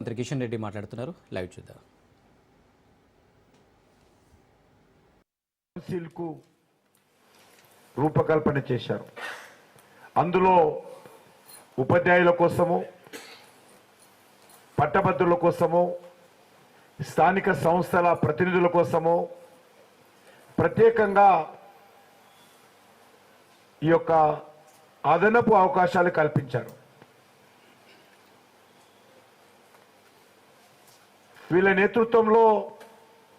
మంత్రి కిషన్ రెడ్డి మాట్లాడుతున్నారు. లైవ్ చూద్దాం. కౌన్సిల్కు రూపకల్పన చేశారు. అందులో ఉపాధ్యాయుల కోసము పట్టభద్రుల కోసము స్థానిక సంస్థల ప్రతినిధుల కోసము ప్రత్యేకంగా ఈ యొక్క అదనపు అవకాశాలు కల్పించారు. వీళ్ళ నేతృత్వంలో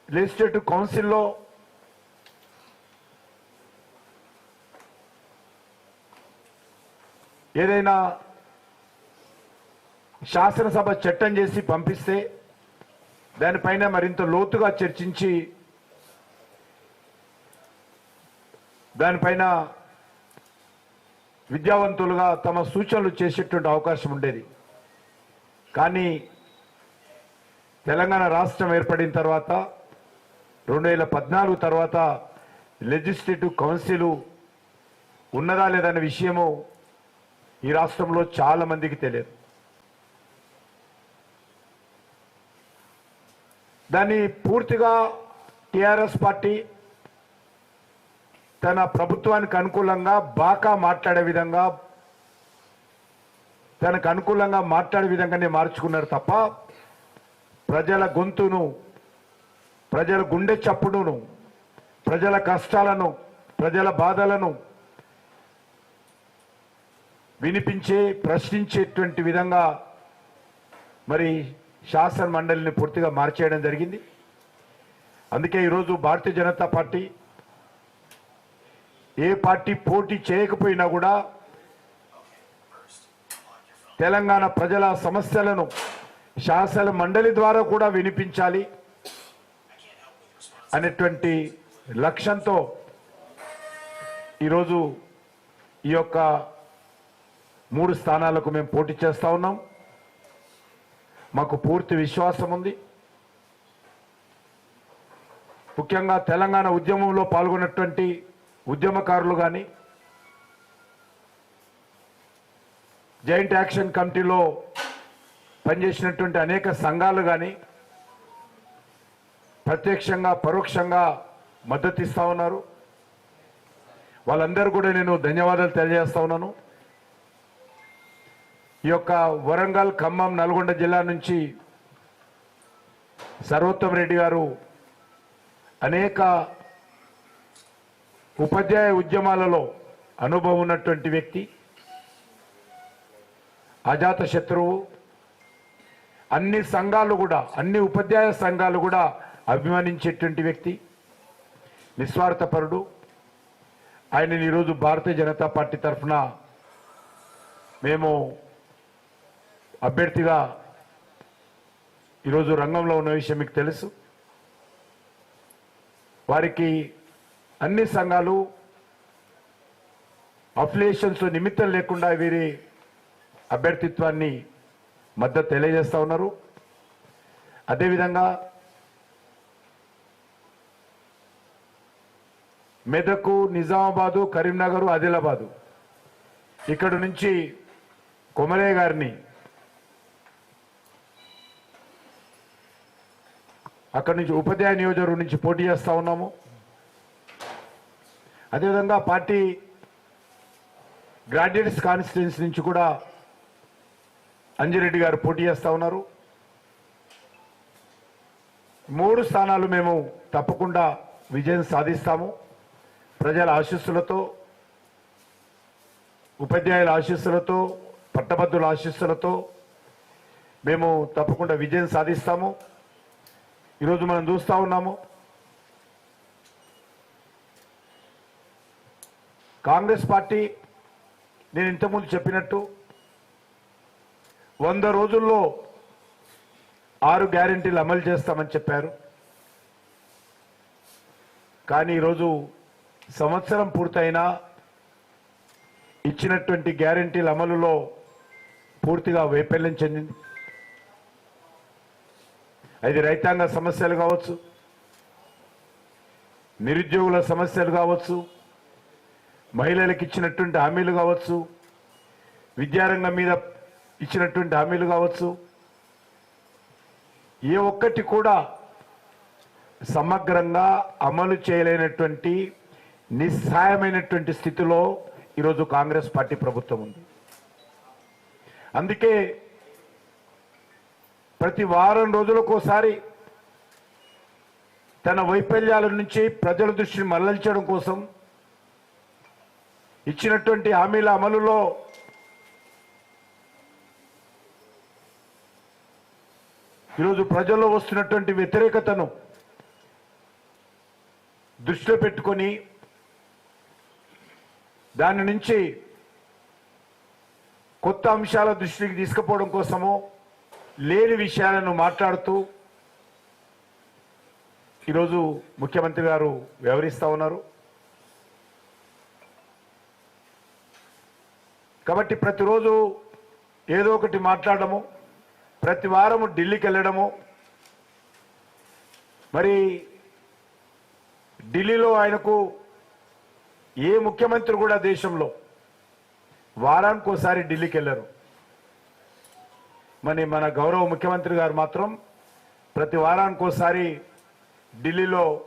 లెజిస్లేటివ్ కౌన్సిల్లో ఏదైనా శాసనసభ చట్టం చేసి పంపిస్తే దానిపైన మరింత లోతుగా చర్చించి దానిపైన విద్యావంతులుగా తమ సూచనలు చేసేటువంటి అవకాశం ఉండేది. కానీ తెలంగాణ రాష్ట్రం ఏర్పడిన తర్వాత రెండు వేల పద్నాలుగు తర్వాత లెజిస్లేటివ్ కౌన్సిల్ ఉన్నదా లేదన్న విషయము ఈ రాష్ట్రంలో చాలా మందికి తెలియదు. దాన్ని పూర్తిగా టిఆర్ఎస్ పార్టీ తన ప్రభుత్వానికి అనుకూలంగా బాకా మాట్లాడే విధంగా తనకు అనుకూలంగా మాట్లాడే విధంగానే మార్చుకున్నారు తప్ప ప్రజల గొంతును ప్రజల గుండె చప్పుడును ప్రజల కష్టాలను ప్రజల బాధలను వినిపించే ప్రశ్నించేటువంటి విధంగా మరి శాసన మండలిని పూర్తిగా మార్చేయడం జరిగింది. అందుకే ఈరోజు భారతీయ జనతా పార్టీ ఏ పార్టీ పోటీ చేయకపోయినా కూడా తెలంగాణ ప్రజల సమస్యలను శాసన మండలి ద్వారా కూడా వినిపించాలి అనేటువంటి లక్ష్యంతో ఈరోజు ఈ యొక్క మూడు స్థానాలకు మేము పోటీ చేస్తూ ఉన్నాం. మాకు పూర్తి విశ్వాసం ఉంది. ముఖ్యంగా తెలంగాణ ఉద్యమంలో పాల్గొన్నటువంటి ఉద్యమకారులు కానీ జాయింట్ యాక్షన్ కమిటీలో పనిచేసినటువంటి అనేక సంఘాలు కానీ ప్రత్యక్షంగా పరోక్షంగా మద్దతు ఇస్తూ ఉన్నారు. వాళ్ళందరూ కూడా నేను ధన్యవాదాలు తెలియజేస్తా ఉన్నాను. ఈ యొక్క వరంగల్ ఖమ్మం నల్గొండ జిల్లా నుంచి సర్వోత్తమ్ రెడ్డి గారు అనేక ఉపాధ్యాయ ఉద్యమాలలో అనుభవం ఉన్నటువంటి వ్యక్తి అజాత శత్రువు. అన్ని సంఘాలు కూడా అన్ని ఉపాధ్యాయ సంఘాలు కూడా అభిమానించేటువంటి వ్యక్తి నిస్వార్థపరుడు. ఆయనని ఈరోజు భారతీయ జనతా పార్టీ తరఫున మేము అభ్యర్థిగా ఈరోజు రంగంలో ఉన్న విషయం మీకు తెలుసు. వారికి అన్ని సంఘాలు అఫిలియేషన్స్ నిమిత్తం లేకుండా వీరి అభ్యర్థిత్వాన్ని మద్దతు తెలియజేస్తూ ఉన్నారు. అదేవిధంగా మెదకు నిజామాబాదు కరీంనగర్ ఆదిలాబాదు ఇక్కడ నుంచి కొమరయ్య గారిని అక్కడి నుంచి ఉపాధ్యాయ నియోజకవర్గం నుంచి పోటీ చేస్తూ ఉన్నాము. అదేవిధంగా పార్టీ గ్రాడ్యుయేట్స్ కాన్స్టిట్యున్సీ నుంచి కూడా అంజిరెడ్డి గారు పోటీ చేస్తూ ఉన్నారు. మూడు స్థానాలు మేము తప్పకుండా విజయం సాధిస్తాము. ప్రజల ఆశీస్సులతో ఉపాధ్యాయుల ఆశీస్సులతో పట్టభద్రుల ఆశీస్సులతో మేము తప్పకుండా విజయం సాధిస్తాము. ఈరోజు మనం చూస్తా ఉన్నాము. కాంగ్రెస్ పార్టీ నేను ఇంతకుముందు చెప్పినట్టు వంద రోజుల్లో ఆరు గ్యారెంటీలు అమలు చేస్తామని చెప్పారు. కానీ ఈరోజు సంవత్సరం పూర్తయినా ఇచ్చినటువంటి గ్యారంటీల అమలులో పూర్తిగా వైఫల్యం చెందింది. అది రైతాంగ సమస్యలు కావచ్చు నిరుద్యోగుల సమస్యలు కావచ్చు మహిళలకు ఇచ్చినటువంటి హామీలు కావచ్చు విద్యారంగం మీద ఇచ్చినటువంటి హామీలు కావచ్చు. ఏ ఒక్కటి కూడా సమగ్రంగా అమలు చేయలేనటువంటి నిస్సాయమైనటువంటి స్థితిలో ఈరోజు కాంగ్రెస్ పార్టీ ప్రభుత్వం ఉంది. అందుకే ప్రతి వారం రోజులకోసారి తన వైఫల్యాల నుంచి ప్రజల దృష్టిని మరలించడం కోసం ఇచ్చినటువంటి హామీల అమలులో ఈరోజు ప్రజల్లో వస్తున్నటువంటి వ్యతిరేకతను దృష్టిలో పెట్టుకొని దాని నుంచి కొత్త అంశాల దృష్టికి తీసుకుపోవడం కోసము లేని విషయాలను మాట్లాడుతూ ఈరోజు ముఖ్యమంత్రి గారు వ్యవహరిస్తూ ఉన్నారు. కాబట్టి ప్రతిరోజు ఏదో ఒకటి మాట్లాడము. ప్రతి వారము ఢిల్లీకి వెళ్ళడము. మరి ఢిల్లీలో ఆయనకు ఏ ముఖ్యమంత్రి కూడా దేశంలో వారానికి ఒకసారి ఢిల్లీకి వెళ్ళరు. మరి మన గౌరవ ముఖ్యమంత్రి గారు మాత్రం ప్రతి వారానికి ఒకసారి ఢిల్లీలో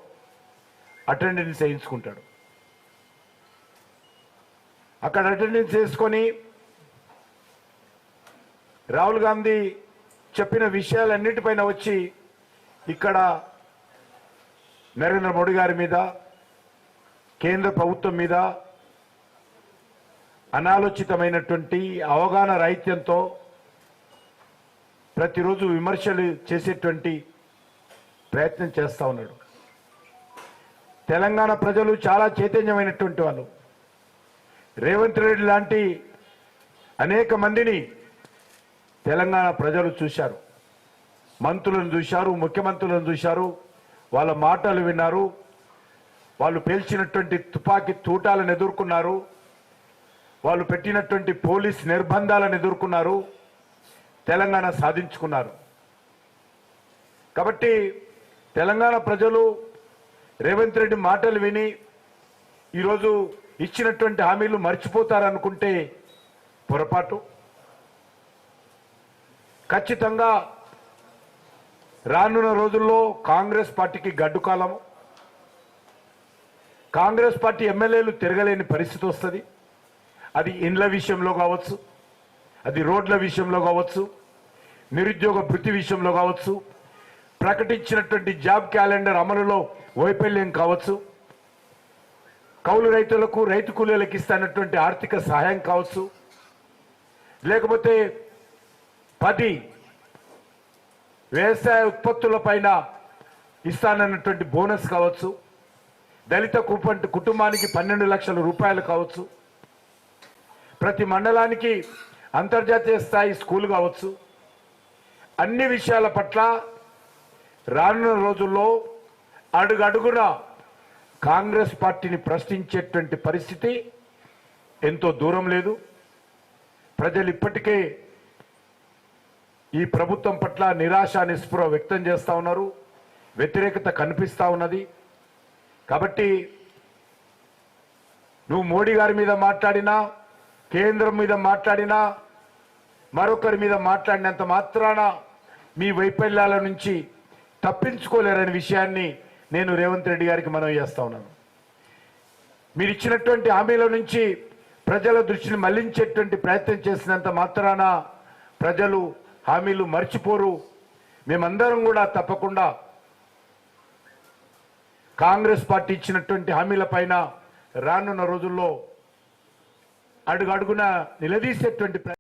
అటెండెన్స్ వేయించుకుంటాడు. అక్కడ అటెండెన్స్ వేసుకొని రాహుల్ గాంధీ చెప్పిన విషయాలన్నిటిపైన వచ్చి ఇక్కడ నరేంద్ర మోడీ గారి మీద కేంద్ర ప్రభుత్వం మీద అనాలోచితమైనటువంటి అవగాహన రాహిత్యంతో ప్రతిరోజు విమర్శలు చేసేటువంటి ప్రయత్నం చేస్తూ ఉన్నాడు. తెలంగాణ ప్రజలు చాలా చైతన్యమైనటువంటి వాళ్ళు. రేవంత్ రెడ్డి లాంటి అనేక మందిని తెలంగాణ ప్రజలు చూశారు. మంత్రులను చూశారు ముఖ్యమంత్రులను చూశారు. వాళ్ళ మాటలు విన్నారు. వాళ్ళు పేల్చినటువంటి తుపాకీ తూటాలను ఎదుర్కొన్నారు. వాళ్ళు పెట్టినటువంటి పోలీస్ నిర్బంధాలను ఎదుర్కొన్నారు. తెలంగాణ సాధించుకున్నారు. కాబట్టి తెలంగాణ ప్రజలు రేవంత్ రెడ్డి మాటలు విని ఈరోజు ఇచ్చినటువంటి హామీలు మర్చిపోతారనుకుంటే పొరపాటు. ఖచ్చితంగా రానున్న రోజుల్లో కాంగ్రెస్ పార్టీకి గడ్డు కాలము. కాంగ్రెస్ పార్టీ ఎమ్మెల్యేలు తిరగలేని పరిస్థితి వస్తుంది. అది ఇండ్ల విషయంలో కావచ్చు అది రోడ్ల విషయంలో కావచ్చు నిరుద్యోగ భృతి విషయంలో కావచ్చు ప్రకటించినటువంటి జాబ్ క్యాలెండర్ అమలులో వైఫల్యం కావచ్చు కౌలు రైతులకు రైతు కూలీలకు ఇస్తానటువంటి ఆర్థిక సహాయం కావచ్చు లేకపోతే పది వ్యవసాయ ఉత్పత్తుల పైన ఇస్తానన్నటువంటి బోనస్ కావచ్చు దళిత కుప- కుటుంబానికి పన్నెండు లక్షల రూపాయలు కావచ్చు ప్రతి మండలానికి అంతర్జాతీయ స్థాయి స్కూల్ కావచ్చు. అన్ని విషయాల పట్ల రానున్న రోజుల్లో అడుగడుగున కాంగ్రెస్ పార్టీని ప్రశ్నించేటువంటి పరిస్థితి ఎంతో దూరం లేదు. ప్రజలు ఇప్పటికే ఈ ప్రభుత్వం పట్ల నిరాశ నిస్పృహ వ్యక్తం చేస్తూ ఉన్నారు. వ్యతిరేకత కనిపిస్తా ఉన్నది. కాబట్టి నువ్వు మోడీ గారి మీద మాట్లాడినా కేంద్రం మీద మాట్లాడినా మరొకరి మీద మాట్లాడినంత మాత్రాన మీ వైఫల్యాల నుంచి తప్పించుకోలేరనే విషయాన్ని నేను రేవంత్ రెడ్డి గారికి మనవి చేస్తా ఉన్నాను. మీరు ఇచ్చినటువంటి హామీల నుంచి ప్రజల దృష్టిని మళ్ళించేటువంటి ప్రయత్నం చేసినంత మాత్రాన ప్రజలు హామీలు మర్చిపోరు. మేమందరం కూడా తప్పకుండా కాంగ్రెస్ పార్టీ ఇచ్చినటువంటి హామీల పైన రానున్న రోజుల్లో అడుగడుగున నిలదీసేటువంటి